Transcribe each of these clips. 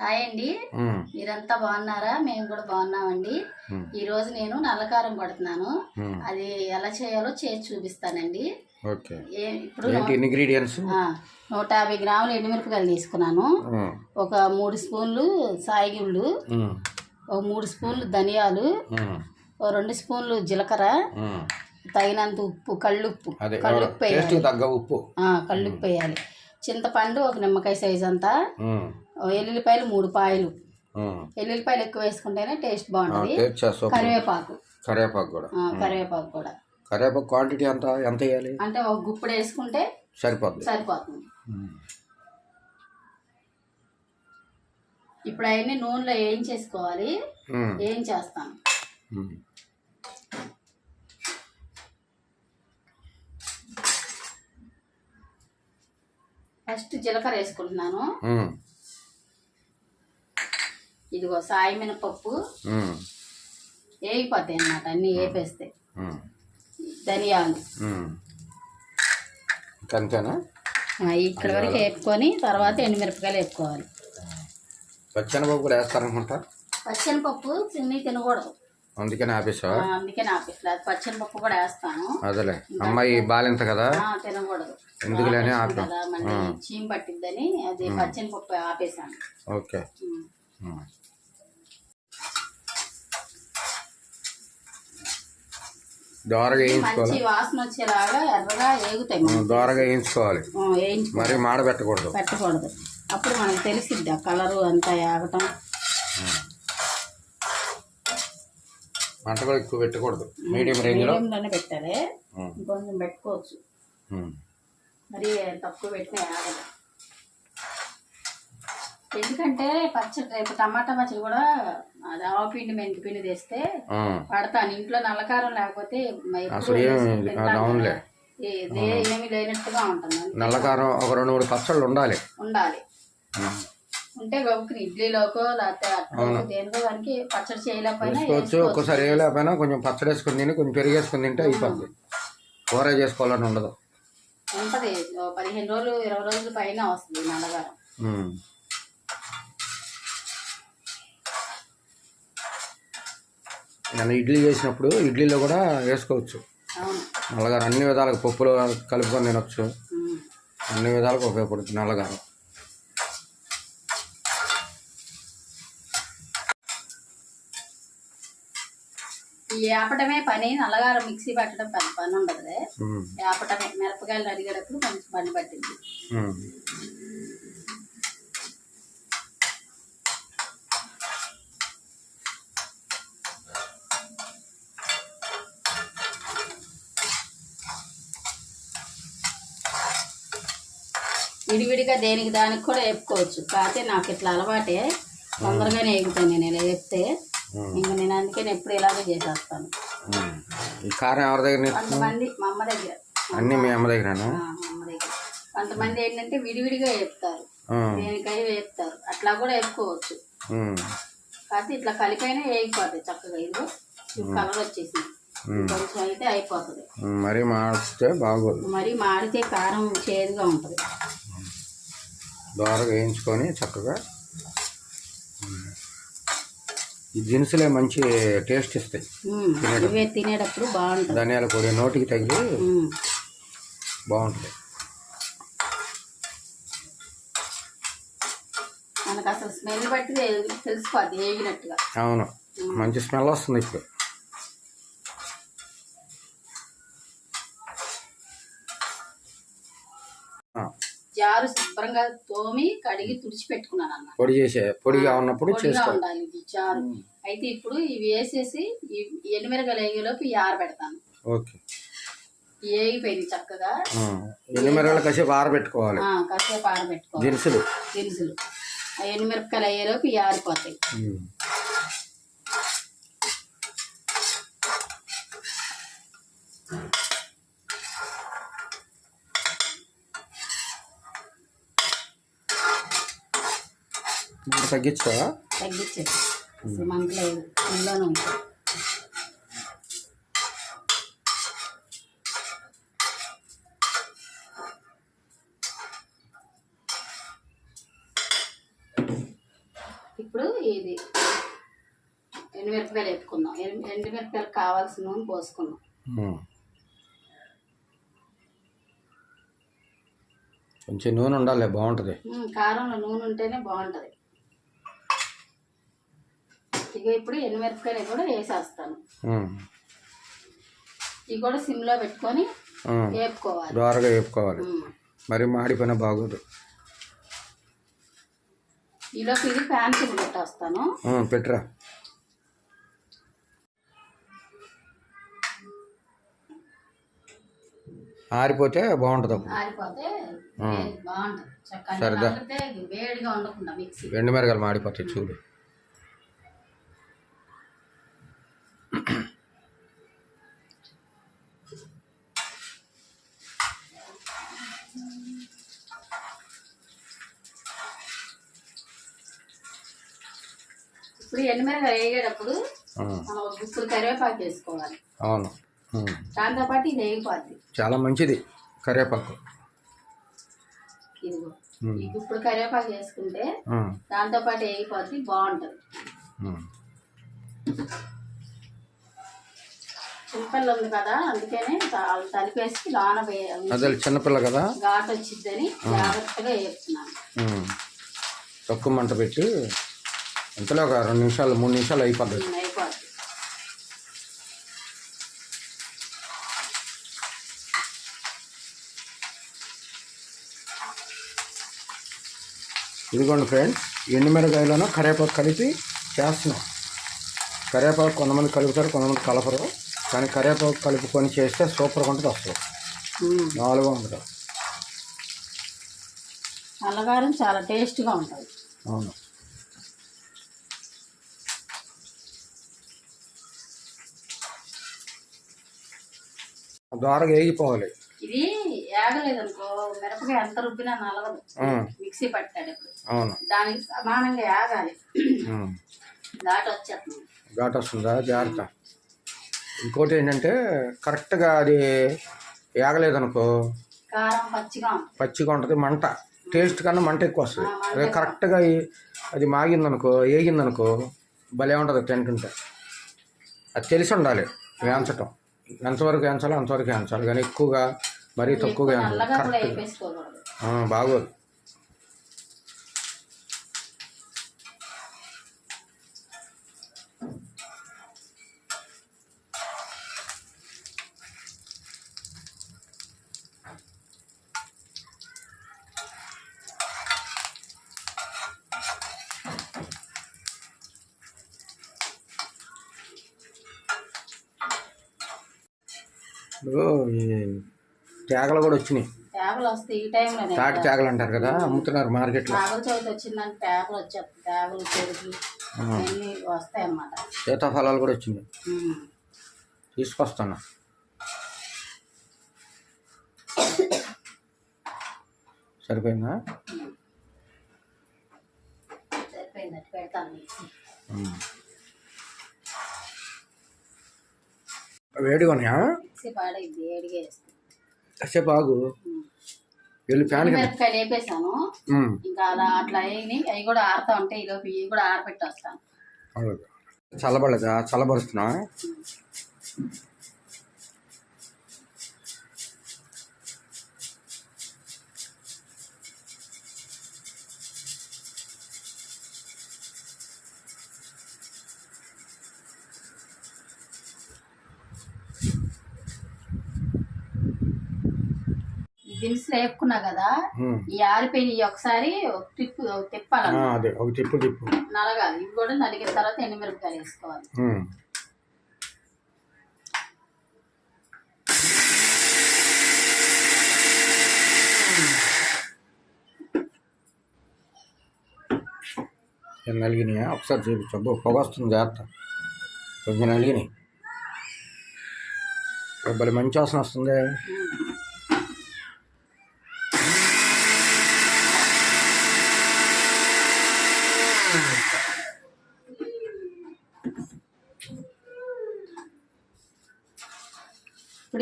Hi అండి. మీరంతా బాగున్నారా? మేము కూడా బాగున్నామండి. ఈ రోజు నేను నల్లకారం కొడుతున్నాను. అది ఎలా చేయాలో చేసి చూపిస్తానండి. ఇప్పుడు ఇంగ్రీడియంట్స్ నూట యాభై గ్రాములు ఎండుమిరపకాయలు తీసుకున్నాను. ఒక మూడు స్పూన్లు సాయిగుళ్ళు ఒక మూడు స్పూన్లు ధనియాలు. ఒక రెండు స్పూన్లు జీలకర్ర. తగినంత ఉప్పు కళ్ళుప్పు. కళ్ళుప్పు టేస్ట్ వేయాలి తగ్గ ఉప్పు. ఆ, కళ్ళుప్పు వేయాలి. చింతపండు ఒక నిమ్మకాయ సైజ్ అంతా ఓ ఎల్లుల్లిపాయలు మూడు పాయలు. ఎల్లుల్లిపాయలు ఎక్కువ వేసుకుంటేనే టేస్ట్ బాగుంటుంది. కరివేపాకు. కరివేపాకు కూడా. కరివేపాకు కూడా. కరివేపాకు క్వాంటిటీ ఎంత ఎంత వేయాలి? అంటే ఒక గుప్పుడు వేసుకుంటే సరిపోతుంది. ఉమ్, ఇప్పుడు అవన్నీ నూనెలో ఏం చేసుకోవాలి? ఏం చేస్తాను. ఫస్ట్ జీలకర్ర వేసుకుంటున్నాను. ఇదిగో సాయి మినపప్పు. వేగిపోతాయి అన్నమాట అన్నీ వేపేస్తే. ధనియాలు. అంతేనా? ఇక్కడ వరకు వేపుకొని తర్వాత ఎండుమిరపకాయలు వేపుకోవాలి. పచ్చనపప్పు కూడా వేస్తారనుకుంటా? పచ్చనిపప్పు చిన్ని తినకూడదు. అందుకని ఆపేసా ఆ, అందుకే నాకు ఇట్లా పచ్చనిపప్పు కూడా వేస్తాను. అదేలే. అమ్మాయి బాలింత కదా? తినకూడదు. ఎందుకులేని ఆపాం. చీమ పట్టిద్దని అది పచ్చనిపప్పు ఆపేసాను. Okay um. ఉమ్. దోరగా వేయించుకోవాలి? వాసన వచ్చేలాగా ఎర్రగా వేగుతాయి. దోరగా వేయించుకోవాలి. మరి మాడబెట్టకూడదు పెట్టకూడదు. అప్పుడు మనకు తెలిసిద్ది ఆ కలరు అంతా ఆగటం మంట కూడా ఎక్కువ పెట్టకూడదు. మీడియం రేంజ్లో? మీడియంలోనే పెట్టాలి. ఇంకొంచెం పెట్టుకోవచ్చు. మరి తక్కువ పెట్టిన ఆగదు ఎందుకంటే పచ్చడి రేపు టమాటా పచ్చడి కూడా అది ఆవపిండి మెంతి పిండి తెస్తే. పడతాను. ఇంట్లో నల్లకారం లేకపోతే అసలు అవునులే. ఏమీ లేనట్టుగా ఉంటుంది. నల్లకారం ఒక రెండు మూడు పచ్చళ్ళు ఉండాలి. ఉండాలి. ఉంటే గొప్పకి ఇడ్లీలోకో లేకపోతే దేనికో దానికి పచ్చడి చేయలేకపోయినా ఒక్కసారి వేయలేకపోయినా కొంచెం పచ్చడి వేసుకుని తిని కొంచెం పెరిగేసుకుని తింటే అయిపోద్ది. కూర చేసుకోవాలని ఉండదు. ఉంటది. పదిహేను రోజులు ఇరవై రోజుల పైన వస్తుంది నల్లగారం ఉమ్. నేను ఇడ్లీ చేసినప్పుడు ఇడ్లీలో కూడా వేసుకోవచ్చు నల్లగారం అన్ని విధాలుగా పప్పులు కలుపుకొని తినొచ్చు. అన్ని విధాలుగా ఉపయోగపడుతుంది నల్లగారం ఈ ఏపటమే పని నల్లగారం మిక్సీ పెట్టడం పెద్ద పని ఉండదు ఉమ్. ఏపటమే మిరపకాయలు అడిగేటప్పుడు కొంచెం పని పట్టింది విడివిడిగా దేనికి దానికి కూడా వేపుకోవచ్చు. కాకపోతే నాకు ఇట్లా అలవాటే. తొందరగానే వేగుతాను నేను వేపితే ఉమ్. ఇంకా నేను అందుకని ఎప్పుడు ఇలాగే చేసేస్తాను. ఈ కారం ఎవరి దగ్గర? కొంతమంది మా అమ్మ దగ్గర. అన్నీ మీ అమ్మ దగ్గరేనా? ఆ, మా అమ్మ దగ్గర. కొంతమంది ఏంటంటే విడివిడిగా వేపుతారు. దేనికై వేపుతారు. అట్లా కూడా వేపుకోవచ్చు. ఉమ్. కాకపోతే ఇట్లా కలిపైనా వేగిపోతాయి చక్కగా. ఇదిగో కలర్ వచ్చేసింది. ఉమ్. కొంచెం అయితే అయిపోతుంది. ఉమ్. మరీ మాడితే బాగోదు. మరి మాడితే కారం చేదుగా ఉంటుంది. దోరగా వేయించుకొని చక్కగా. ఈ దినుసులే మంచి టేస్ట్ ఇస్తాయి. ఇవే తినేటప్పుడు బాగుంటుంది ధనియాల పొడి నోటికి తగిలి బాగుంటుంది మనకు అసలు స్మెల్ బట్టి తెలి- తెలిసిపోద్ది వేగినట్టుగా. అవును. మంచి స్మెల్ వస్తుంది ఇప్పుడు. జారు శుభ్రంగా తోమి కడిగి తుడిచి పెట్టుకున్నాను అన్న పొడి చేసే పొడిగా ఉన్నప్పుడు పొడిగా ఉండాలి ఇది జారు. అయితే ఇప్పుడు ఇవి వేసేసి ఈ ఎండుమిరగలు వేగేలోపు ఈ ఆరబెడతాను ఓకే. ఈ వేగిపోయింది చక్కగా. ఆ, ఎల్లిమిరగలు కాసేపు ఆరబెట్టుకోవాలి ఆ, కాసేపు ఆరబెట్టుకోవాలి దినుసులు. దినుసులు. ఆ ఎండుమిరపకాయలు అయ్యేలోపు ఇవి ఆరిపోతాయి ఉమ్. మంట తగ్గించుకోవా? తగ్గించేసి అసలు మంటలేదు ఇంట్లోనే ఉంటుంది ఇప్పుడు ఇది ఎండుమిరపకాయలు వేపుకుందాం. ఎండు ఎండుమిరపకాయలు కావాల్సిన నూనె పోసుకుందాం. కొంచెం నూనె ఉండాలి బాగుంటుంది. కారంలో నూనె ఉంటేనే బాగుంటుంది. ఇక ఇప్పుడు ఎండుమిరపకాయలు కూడా వేసేస్తాను. ఇవి కూడా సిమ్లో పెట్టుకొని. వేపుకోవాలి. దోరగా వేపుకోవాలి. మరి మాడిపోయినా బాగోదు. ఈలోపు ఇది ప్యాన్ పెట్టేస్తాను. పెట్టురా? ఆరిపోతే బాగుంటుంది ఆరిపోతే బాగుంటుంది. సరదా. వేడిగా ఉండకుండా మిక్సీ. ఎండు మాడిపోతాయి చూడు. ఇప్పుడు ఎండుమిరపకాయ వేగేటప్పుడు గుప్పుడు కరివేపాకు వేసుకోవాలి. అవును. దాంతోపాటు ఇది వేగిపోద్ది. చాలా మంచిది కరివేపాకు. ఇదిగో. గుప్పుడు కరివేపాకు వేసుకుంటే దాంతోపాటు వేగిపోద్ది బాగుంటుంది. చిన్నపిల్ల ఉంది కదా అందుకనే తలిపేసి లోన అదే చిన్నపిల్ల కదా? ఘాటు వచ్చిద్దని జాగ్రత్తగా వేస్తున్నాను. తక్కువ మంట పెట్టి ఇంతలో ఒక రెండు నిమిషాలు మూడు నిమిషాలు అయిపోద్ది. అయిపోద్ది. ఇదిగోండి ఫ్రెండ్స్ ఎండుమిరకాయలను కరివేపాకు కలిపి చేస్తున్నాం. కరివేపాకు కొంతమంది కలుపుతారు కొంతమంది కలపరు. కానీ కరివేపాకు కలుపుకొని చేస్తే సూపర్గా ఉంటుంది అసలు. నాలుగు ఉంటుంది అల్లగారం చాలా టేస్ట్గా ఉంటుంది. అవును. ద్వారగా వేగిపోవాలి ఇది ఏగలేదనుకో మిరపకాయ ఎంత రుబ్బినా నలగదు ఉమ్, మిక్సీ పట్టాడు అవును. దానికి సమానంగా ఏగాలి. ఘాటు వచ్చేస్తుంది. ఘాట్ వస్తుందా? జాగ్రత్త. ఇంకోటి ఏంటంటే కరెక్ట్గా అది ఏగలేదనుకో కారం పచ్చిగా ఉంటుంది. పచ్చిగా ఉంటుంది మంట. టేస్ట్ కన్నా మంట ఎక్కువ వస్తుంది. అదే కరెక్ట్గా అది మాగిందనుకో ఏగిందనుకో భలే ఉంటుంది తింటుంటే. అది తెలిసి ఉండాలి వేయించటం. ఎంతవరకు వేయించాలో అంతవరకు వేయించాలి కానీ ఎక్కువగా మరీ తక్కువగా బాగోదు. ఇప్పుడు తేగలు కూడా వచ్చినాయి. వస్తాయి ఈ తాటి తేగలు అంటారు కదా అమ్ముతున్నారు మార్కెట్లో. నాగల చవితి వచ్చిందంటే ట్యాబులు వచ్చేస్తాయి. ట్యాబులు చెరుకు అన్నీ వస్తాయి అన్నమాట. సీతాఫలాలు కూడా వచ్చినాయి. తీసుకొస్తాను సరిపోయిందా? పెడతాను. వేడిగా కాసేపు ఆగు వెళ్ళి ఫ్యాన్ మిరపకాయలు వేపేసాను. ఇంకా అలా అట్లా వేయని అవి కూడా ఆరుతా ఉంటే ఈలోపు ఇవి కూడా ఆరబెట్టి వస్తాను అలాగే. చల్లబడలేదా? చల్లబరుస్తున్నా? ఈ దినుసులు వేపుకున్నా కదా. ఈ ఆరిపోయిన ఒకసారి టిప్పు తిప్పాలన్నమాట అదే. ఒక తిప్పు తిప్పు నలగాలి ఇవి కూడా నలిగిన తర్వాత ఎండుమిరపకాయలు వేసుకోవాలి. నలిగినాయా? ఒకసారి చూపించు అబ్బో పొగ వస్తుంది జాగ్రత్త. కొంచెం నలిగినాయి. భలే మంచి వాసన వస్తుంది.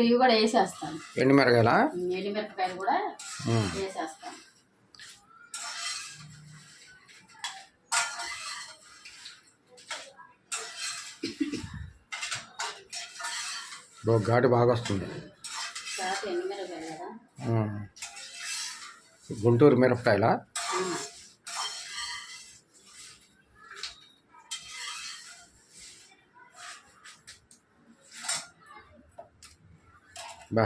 ఇప్పుడు ఇవి కూడా వేసేస్తాను. ఎండుమిరకాయల కూడా వేసేస్తాను. ఘాటు బాగా వస్తుంది. గుంటూరు మిరపకాయలా? బా.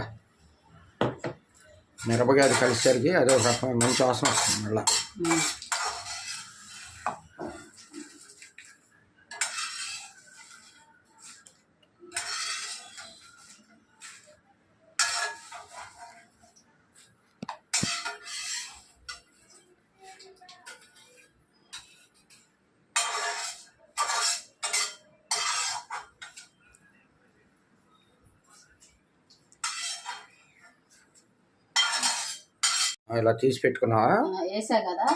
మిరపకాయలు కలిసేసరికి అదే ఒక మంచి వాసన వస్తుంది మళ్ళీ. ఇలా తీసి పెట్టుకున్నావా? వేసా కదా.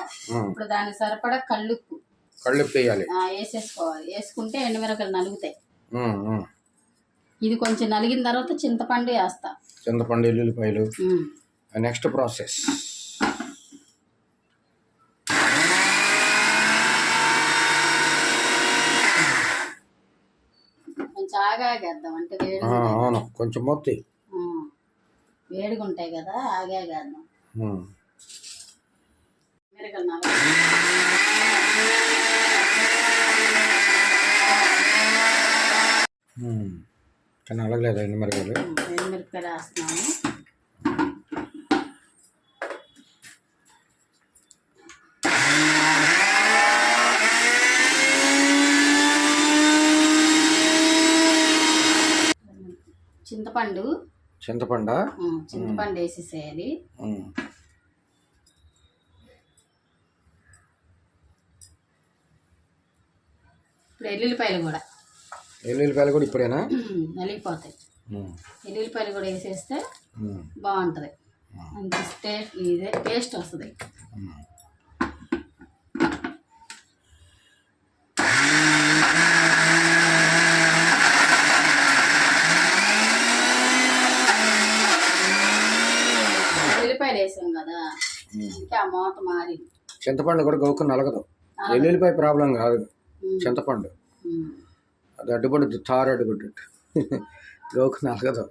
ఇప్పుడు దానికి సరిపడా కళ్ళుప్పు. కళ్ళు వేయాలి. వేసేసుకోవాలి. వేసుకుంటే ఎండుమిరపకాయలు నలుగుతాయి. ఇది కొంచెం నలిగిన తర్వాత చింతపండు వేస్తా. చింతపండు ఎల్లుల్లిపాయలు. Next process. కొంచెం ఆగాగేద్దాం. అంటే అవును. కొంచెం మొత్తి వేడిగా ఉంటాయి కదా ఆగాగేద్దాం. కానీ మిరపకాయలు నలగ ఉమ్. కానీ ఎండు మిరపకాయలు వేస్తున్నాము చింతపండు చింతపండు? చింతపండు వేసేసేయాలి. ఇప్పుడు ఎల్లుల్లిపాయలు కూడా. ఎల్లుల్లిపాయలు కూడా ఇప్పుడేనా? నలిగిపోతాయి. ఎల్లుల్లిపాయలు కూడా వేసేస్తే. బాగుంటుంది. మంచి టేస్ట్ ఇదే టేస్ట్ వస్తుంది ఉమ్. ఎల్లుల్లిపాయలు వేసాం కదా ఇంకా ఆ మూత మారి చింతపండు కూడా గౌకు నలగదు. ఎల్లుల్లిపాయ ప్రాబ్లం కాదు. చింతపండు. అది అడ్డుపడుద్ది తారు అడ్డుపడ్డట్టు గౌకు నలగదు.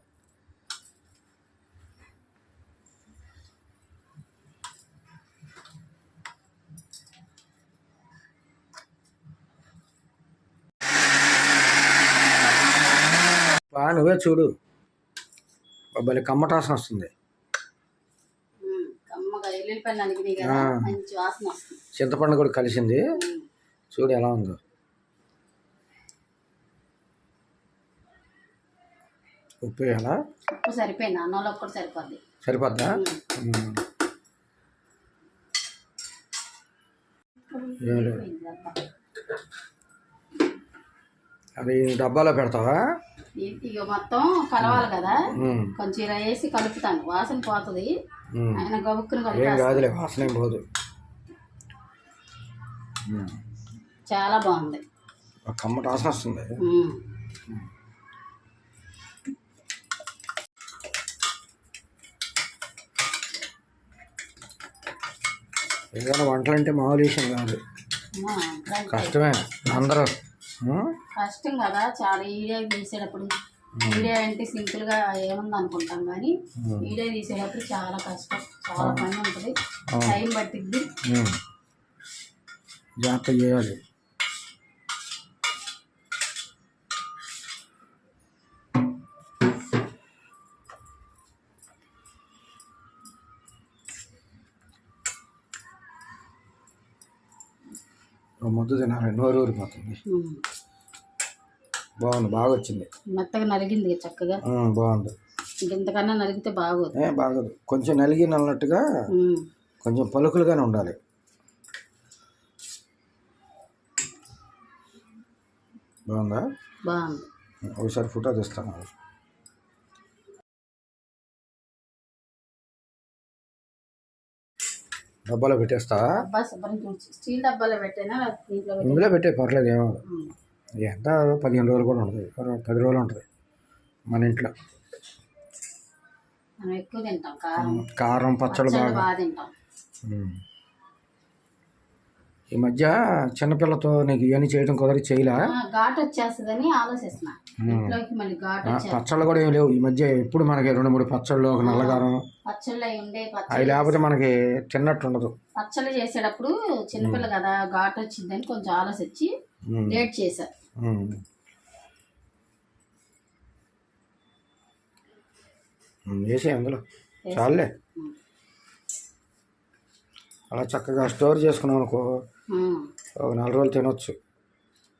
నువ్వే చూడు. భలే కమ్మటాసన వస్తుంది ఉమ్, కమ్మగా ఎల్లుల్లిపాయలు నలిగినాయి కదా ఆ. మంచి వాసన వస్తుంది చింతపండు కూడా కలిసింది. చూడు ఎలా ఉందో. ఉప్పు వేయాలా? ఉప్పు సరిపోయింది? అన్నంలో కూడా సరిపోద్ది. సరిపోద్దా. ఏం లేదు. అది డబ్బాలో పెడతావా ఇక మొత్తం కలవాలి కదా. కొంచెం ఇలా వేసి కలుపుతాను వాసన పోతుంది. ఆయన గబుక్కుని ఏం కాదులే వాసన ఏం పోదు. చాలా బాగుంది ఒక కమ్మట వాసన వస్తుంది. ఏదైనా వంటలు అంటే మామూలు విషయం కాదు కష్టమే అందరూ? కష్టం కదా చాలా ఈడియా తీసేటప్పుడు. ఈడియా అంటే సింపుల్గా ఏముంది అనుకుంటాం కానీ ఈడియా తీసేటప్పుడు చాలా కష్టం చాలా పని ఉంటుంది. టైం పట్టిద్ది. ఉమ్. జాగ్రత్త చేయాలి. ఓ ముద్ద తినాలి. నోరు ఊరిపోతుంది. బాగుంది బాగా వచ్చింది మెత్తగా నలిగింది చక్కగా. బాగుంది. ఇంకెంతకన్నా నలిగితే బాగోదు. బాగోదు. కొంచెం నలిగి నల్లట్టుగా ఉమ్. కొంచెం పలుకులుగానే ఉండాలి. బాగుందా? బాగుంది. ఒకసారి ఫోటో తీస్తాను. డబ్బాలో పెట్టేస్తావా డబ్బా శుభ్రం చూసి స్టీల్ డబ్బాలో పెట్టైనా దీంట్లో పెట్టి ఇందులో పెట్టే పర్లేదు ఏమో. ఎంత పదిహేను రోజులు కూడా ఉంటుంది ఒక పది రోజులు ఉంటుంది. మన ఇంట్లో. మనం ఎక్కువ తింటాం కారం. కారం పచ్చడి పచ్చళ్ళు బాగా. బాగా తింటాం. ఉమ్. ఈ మధ్య చిన్నపిల్లతో నీకు ఇవన్నీ చేయడం కుదరి చేయలే? ఘాటు వచ్చేస్తుందని ఆలోచిస్తున్నా. ఇంట్లోకి మళ్ళీ ఘాటు ఆ, వచ్చేస్తుంది. పచ్చళ్ళు కూడా ఏం లేవు. ఈ మధ్య ఎప్పుడు మనకి రెండు మూడు పచ్చళ్ళు ఒక నల్లగారం. పచ్చళ్ళు అయి ఉండే అవి లేకపోతే మనకి తిన్నట్టు ఉండదు. పచ్చళ్ళు చేసేటప్పుడు చిన్నపిల్ల కదా ఘాటు వచ్చిందని కొంచెం ఆలోచించి లేట్ చేశా. ఉమ్. ఉమ్, వేసేయి అందులో. చాలులే. ఉమ్. అలా చక్కగా స్టోర్ చేసుకున్నాం అనుకో. ఒక నాలుగు రోజులు తినొచ్చు.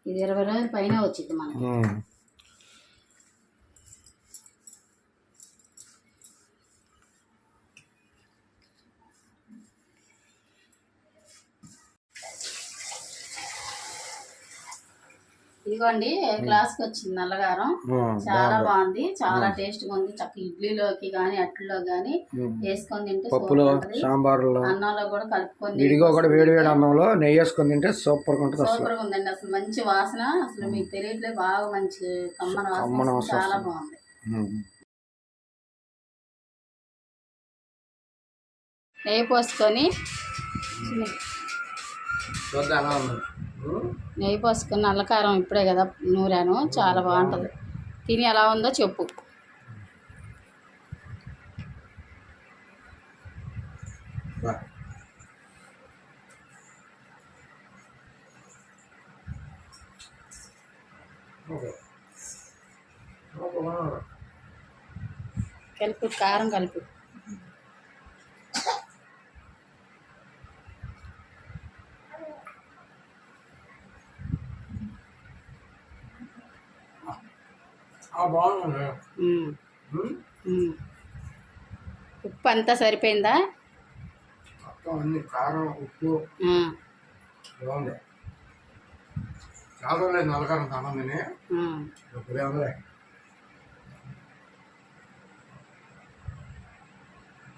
ఇది ఇరవై రోజుల పైన వచ్చింది మనకి. ఇదిగోండి గ్లాస్కి వచ్చింది నల్లగారం. చాలా బాగుంది. చాలా టేస్ట్గా ఉంది చక్క ఇడ్లీలోకి కానీ అట్లలో ఉమ్. వేసుకొని తింటే పప్పులో సూపర్ ఉంటది సాంబార్లో. అన్నంలో కూడా కలుపుకొని విడిగా కూడా వేడి వేడి అన్నంలో నెయ్యి వేసుకొని తింటే సూపర్గా ఉంటుంది అసలు. సూపర్గా ఉందండి అసలు మంచి వాసన. అసలు మీకు తెలియట్లేదు. బాగా మంచి కమ్మన వాసన. చాలా. బాగుంది. నెయ్యి పోసుకొని చూద్దాం. నెయ్యి పోసుకొని నల్లకారం ఇప్పుడే కదా నూరాను. చాలా బాగుంటుంది. తిని ఎలా ఉందో చెప్పు. కలుపు కారం కలుపు ఆ, బాగుంది ఉమ్, ఉమ్. ఉమ్. ఉప్పు అంతా సరిపోయిందా? అన్ని కారం ఉప్పు. బాగుంది. చాలా రోజులు నల్లకారం